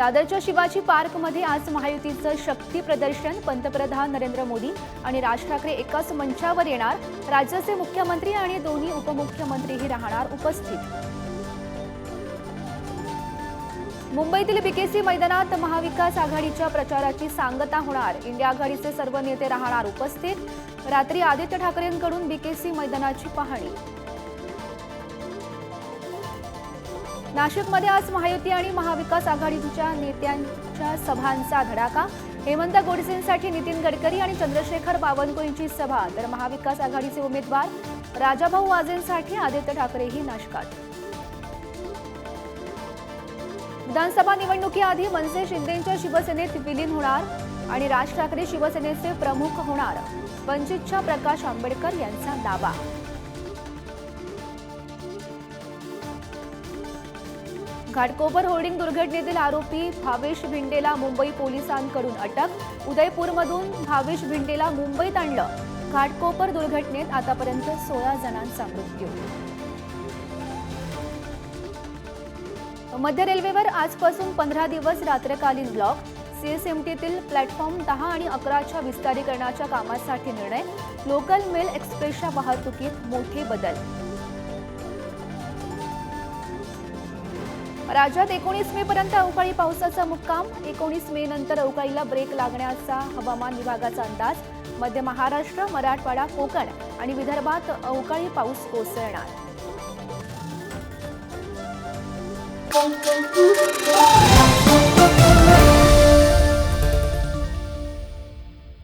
दादरच्या शिवाजी पार्कमध्ये आज महायुतीचं शक्ती प्रदर्शन. पंतप्रधान नरेंद्र मोदी आणि राज ठाकरे एकाच मंचावर येणार. राज्याचे मुख्यमंत्री आणि दोन्ही उपमुख्यमंत्रीही राहणार उपस्थित. मुंबईतील बीकेसी मैदानात महाविकास आघाडीच्या प्रचाराची सांगता होणार. इंडिया आघाडीचे सर्व नेते राहणार उपस्थित. रात्री आदित्य ठाकरेंकडून बीकेसी मैदानाची पाहणी. नाशिकमध्ये आज महायुती आणि महाविकास आघाडीच्या नेत्यांच्या सभांचा धडाका. हेमंत गोडसेंसाठी नितीन गडकरी आणि चंद्रशेखर बावनकुळेंची सभा. तर महाविकास आघाडीचे उमेदवार राजाभाऊ वाजेंसाठी आदित्य ठाकरेही नाशकात. विधानसभा निवडणुकीआधी मनसे शिंदेच्या शिवसेनेत विलीन होणार आणि राज ठाकरे शिवसेनेचे प्रमुख होणार. वंचितच्या प्रकाश आंबेडकर यांचा दावा. घाटकोपर होर्डिंग दुर्घटनेतील आरोपी भावेश भिंडेला मुंबई पोलिसांकडून अटक. उदयपूरमधून भावेश भिंडेला मुंबईत आणलं. घाटकोपर दुर्घटनेत आतापर्यंत सोळा जणांचा मृत्यू. मध्य रेल्वेवर आजपासून पंधरा दिवस रात्रकालीन ब्लॉक. सीएसएमटीतील प्लॅटफॉर्म दहा आणि अकराच्या विस्तारीकरणाच्या कामासाठी निर्णय. लोकल मेल एक्सप्रेसच्या वाहतुकीत मोठे बदल. राज्यात एकोणीस मे पर्यंत अवकाळी पावसाचा मुक्काम. एकोणीस मे नंतर अवकाळीला ब्रेक लागण्याचा हवामान विभागाचा अंदाज. मध्य महाराष्ट्र मराठवाडा कोकण आणि विदर्भात अवकाळी पाऊस कोसळणार. Thank you.